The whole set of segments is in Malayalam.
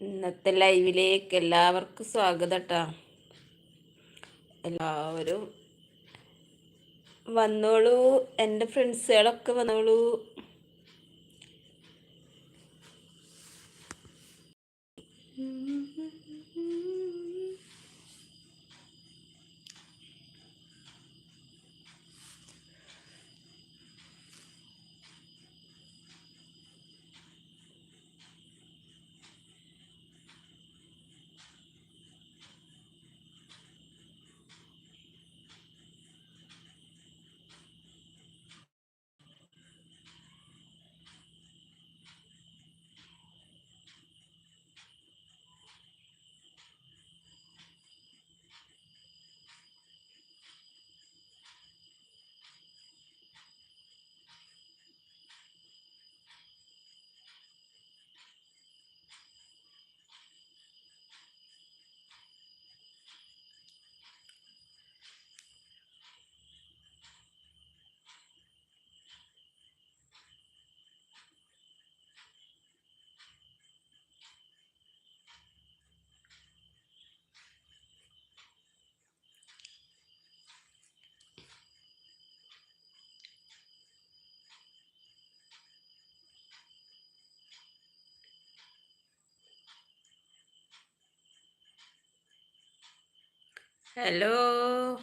ഇന്നത്തെ ലൈവിലേക്ക് എല്ലാവർക്കും സ്വാഗതം കേട്ടോ എല്ലാവരും വന്നോളൂ. എന്റെ ഫ്രണ്ട്സുകളൊക്കെ വന്നോളൂ. Hello.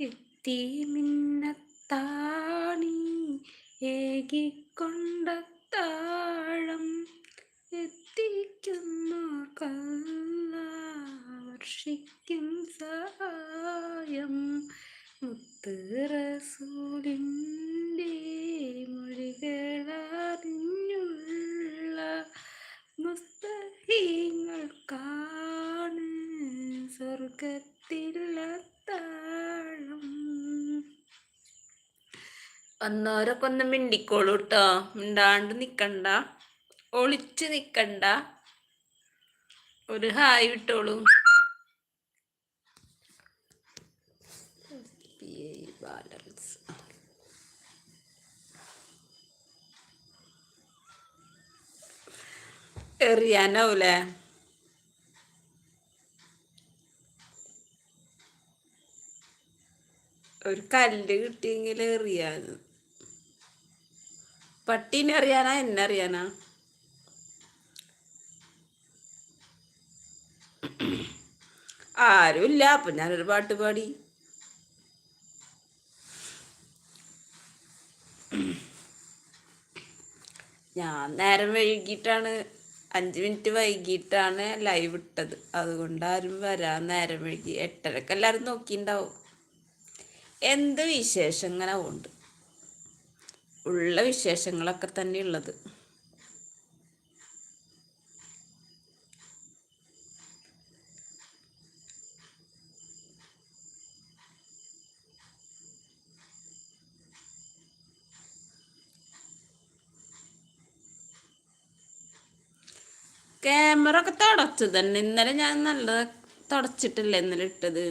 എത്തി മിന്നത്താണി ഏകിക്കൊണ്ട താഴം എത്തിക്കുന്നു കല്ല വർഷിക്കും സഹായം മുത്ത് റസൂലിന്റെ മൊഴികളറിഞ്ഞുള്ള മുസ്തഹീങ്ങൾക്കാണ് സ്വർഗത്തിലത്താഴം വന്നവരൊക്കെ ഒന്ന് മിണ്ടിക്കോളൂ കേട്ടോ മിണ്ടാണ്ട് നിക്കണ്ട. ഒളിച്ച് നിക്കണ്ട. ഒരു ഹായ് വിട്ടോളൂ. എറിയാനാവൂലേ ഒരു കല്ല് കിട്ടിയെങ്കിൽ എറിയാന്ന് പട്ടീനെ അറിയാനാ എന്നെ അറിയാനാ? ആരുമില്ല അപ്പൊ ഞാനൊരു പാട്ട് പാടി. ഞാൻ നേരം വൈകിട്ടാണ് അഞ്ച് മിനിറ്റ് വൈകിട്ടാണ് ലൈവ് ഇട്ടത്. അതുകൊണ്ട് ആരും വരാൻ നേരം വൈകി. എട്ടരക്ക് എല്ലാവരും നോക്കിണ്ടാവും. എന്ത് വിശേഷങ്ങളാവുണ്ട് ഉള്ള വിശേഷങ്ങളൊക്കെ തന്നെ ഉള്ളത് ക്യാമറ ഒക്കെ തുടച്ചു തന്നെ. ഇന്നലെ ഞാൻ നല്ല തുടച്ചിട്ടില്ല ഇന്നലെ ഇട്ടത്.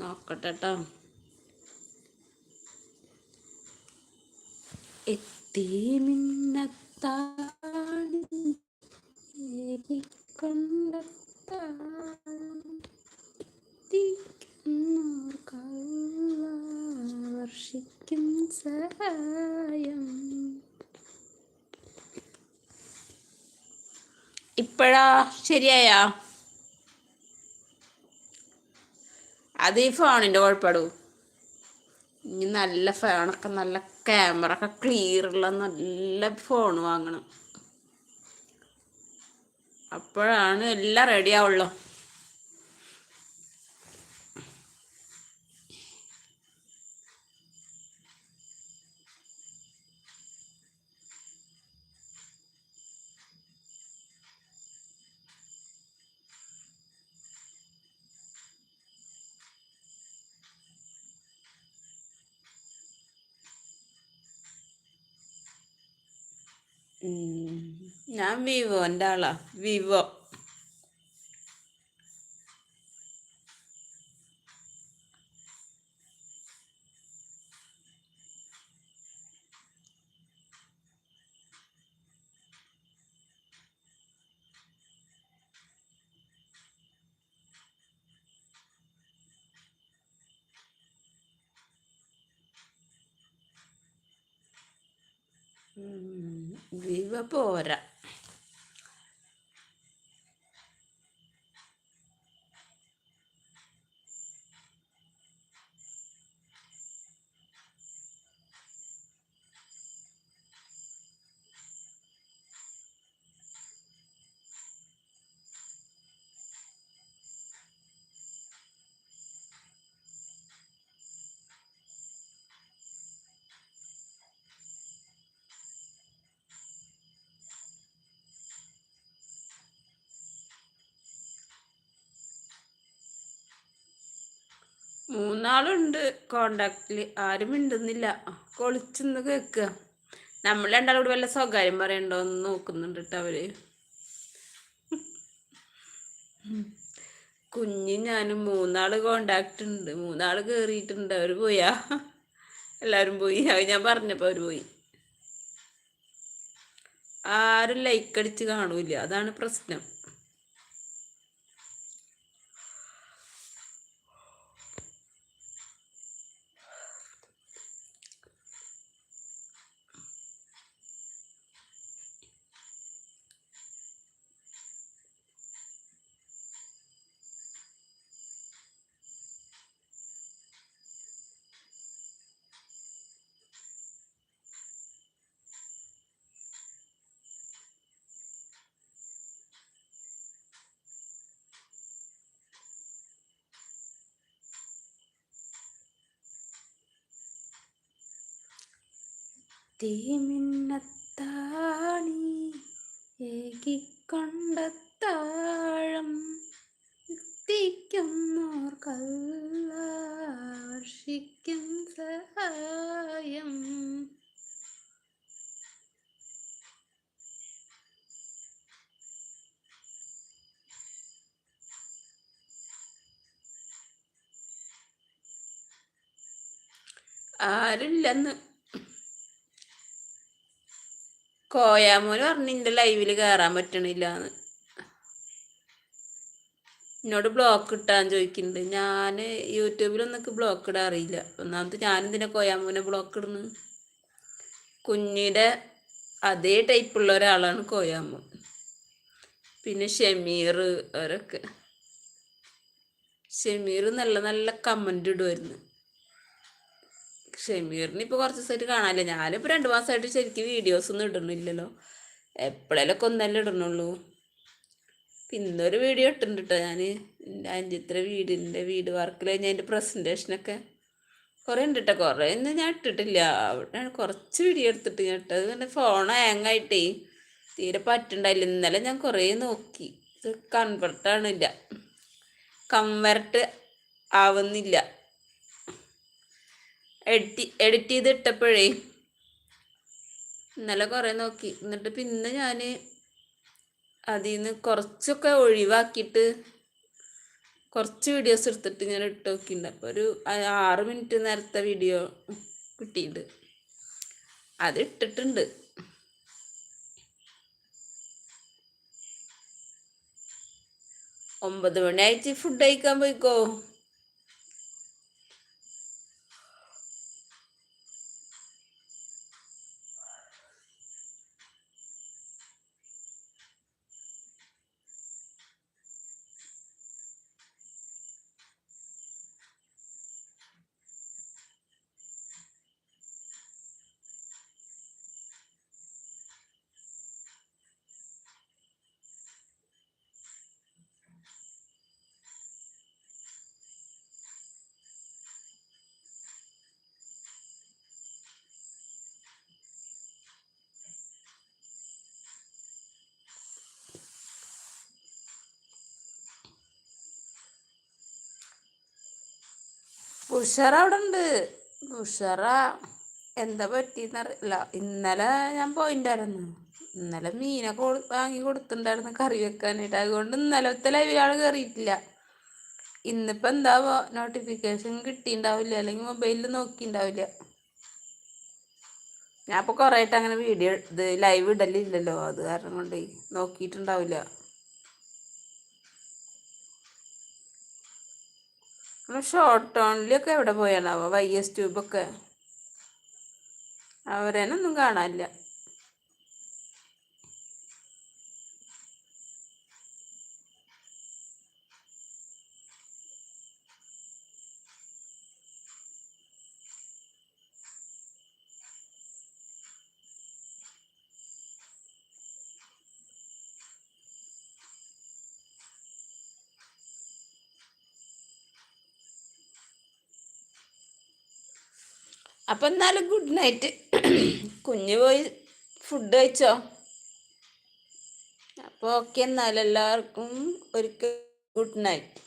നോക്കട്ടെ കേട്ടോ എത്തി മിന്നത്താണി ഇപ്പോഴാ? ശരിയായാ? അത് ഈ ഫോണിന്റെ കുഴപ്പമാടൂ? ഇനി നല്ല ഫോണൊക്കെ നല്ല ക്യാമറ ഒക്കെ ക്ലിയർ ഉള്ള നല്ല ഫോൺ വാങ്ങണം. അപ്പോഴാണ് എല്ലാം റെഡി ആവുള്ളൂ. ഞാൻ വിവോൻ്റെ ആളാ വിവോ viva Bora! മൂന്നാളുണ്ട്. കോണ്ടാക്റ്റിൽ ആരും മിണ്ടുന്നില്ല. കൊളിച്ചെന്ന് കേക്ക നമ്മൾ രണ്ടാളോട് വല്ല സ്വകാര്യം പറയണ്ടോ എന്ന് നോക്കുന്നുണ്ട് കേട്ടോ അവർ. കുഞ്ഞി ഞാനും മൂന്നാൾ കോണ്ടാക്ട് ഉണ്ട്. മൂന്നാൾ കേറിയിട്ടുണ്ട്. അവർ പോയാ. എല്ലാവരും പോയി. അത് ഞാൻ പറഞ്ഞപ്പോ അവർ പോയി. ആരും ലൈക്ക് അടിച്ച് കാണൂല അതാണ് പ്രശ്നം. തീമിന്നത്താണി ഏകിക്കൊണ്ടത്താഴം എത്തിക്കുന്നോർക്കല്ലാർഷിക്കും സഹായം. ആരില്ലെന്ന് കോയാമോന് പറഞ്ഞു നിന്റെ ലൈവിൽ കയറാൻ പറ്റണില്ല എന്നോട് ബ്ലോക്ക് ഇട്ടാൻ ചോദിക്കുന്നുണ്ട് ഞാൻ യൂട്യൂബിലൊന്നൊക്കെ ബ്ലോക്ക് ഇടാൻ അറിയില്ല. ഒന്നാമത് ഞാനെന്തിനാ കോയാമോനെ ബ്ലോക്ക് ഇടുന്നു? കുഞ്ഞിയുടെ അതേ ടൈപ്പുള്ള ഒരാളാണ് കോയാമോൻ. പിന്നെ ഷമീർ അവരൊക്കെ. ഷമീർ നല്ല നല്ല കമന്റ് ഇടുമായിരുന്നു ഷമീറിന് ഇപ്പോൾ കുറച്ച് ദിവസമായിട്ട് കാണാനില്ല. ഞാനിപ്പോൾ രണ്ട് മാസമായിട്ട് ശരിക്കും വീഡിയോസ് ഒന്നും ഇടണില്ലല്ലോ എപ്പോഴേലൊക്കെ ഒന്നല്ലേ ഇടണുള്ളൂ പിന്നെ ഒരു വീഡിയോ ഇട്ടുണ്ട് കേട്ടോ ഞാൻ എന്റെ അഞ്ചിത്ര വീടിന്റെ വീട് വർക്കിൽ ഞാൻ എന്റെ പ്രസന്റേഷനൊക്കെ കുറേ ഉണ്ട് കേട്ടോ കുറേ ഒന്നും ഞാൻ ഇട്ടിട്ടില്ല. അവിടെ കുറച്ച് വീഡിയോ എടുത്തിട്ട് ഞാൻ ഇട്ടത് പിന്നെ ഫോൺ ഹാങ്ങായിട്ടേ തീരെ പറ്റുണ്ടായില്ല. ഇന്നലെ ഞാൻ കുറേ നോക്കി. ഇത് കൺവെർട്ടാണില്ല കൺവെർട്ട് ആവുന്നില്ല. എഡിറ്റ് എഡിറ്റ് ചെയ്ത് ഇട്ടപ്പോഴേ ഇന്നലെ കുറേ നോക്കി. എന്നിട്ട് പിന്നെ ഞാൻ അതിൽ നിന്ന് കുറച്ചൊക്കെ ഒഴിവാക്കിയിട്ട് കുറച്ച് വീഡിയോസ് എടുത്തിട്ട് ഞാൻ ഇട്ട് നോക്കിയിട്ടുണ്ട് അപ്പോൾ ഒരു ആറ് മിനിറ്റ് നേരത്തെ വീഡിയോ കിട്ടിയിട്ടുണ്ട് അത് ഇട്ടിട്ടുണ്ട്. ഒമ്പത് മണിയായിട്ട് ഫുഡ് കഴിക്കാൻ പോയിക്കോ? ഉഷറ അവിടെ ഉണ്ട് ഉഷറ. എന്താ പറ്റിയെന്നറിയില്ല ഇന്നലെ ഞാൻ പോയിണ്ടായിരുന്നു. ഇന്നലെ മീനൊക്കെ വാങ്ങി കൊടുത്തിട്ടുണ്ടായിരുന്നു കറി വെക്കാനായിട്ട്. അതുകൊണ്ട് ഇന്നലത്തെ ലൈവിലാണ് കയറിയിട്ടില്ല ഇന്നിപ്പോൾ എന്താ നോട്ടിഫിക്കേഷൻ കിട്ടിയിട്ടുണ്ടാവില്ല അല്ലെങ്കിൽ മൊബൈലിൽ നോക്കിയിട്ടുണ്ടാവില്ല ഞാൻ ഇപ്പോൾ കുറേ ആയിട്ട് അങ്ങനെ വീഡിയോ ഇത് ലൈവ് ഇടലില്ലല്ലോ. അത് കാരണം കൊണ്ട് നോക്കിയിട്ടുണ്ടാവില്ല. ഷോർട്ട് ടേണിലൊക്കെ എവിടെ പോയാണാവോ വൈ എസ് ട്യൂബൊക്കെ അവരേനൊന്നും കാണാനില്ല. അപ്പം എന്നാലും ഗുഡ് നൈറ്റ് കുഞ്ഞ് പോയി ഫുഡ് കഴിച്ചോ? അപ്പോൾ ഓക്കെ എന്നാൽ എല്ലാവർക്കും ഒരിക്കൽ ഗുഡ് നൈറ്റ്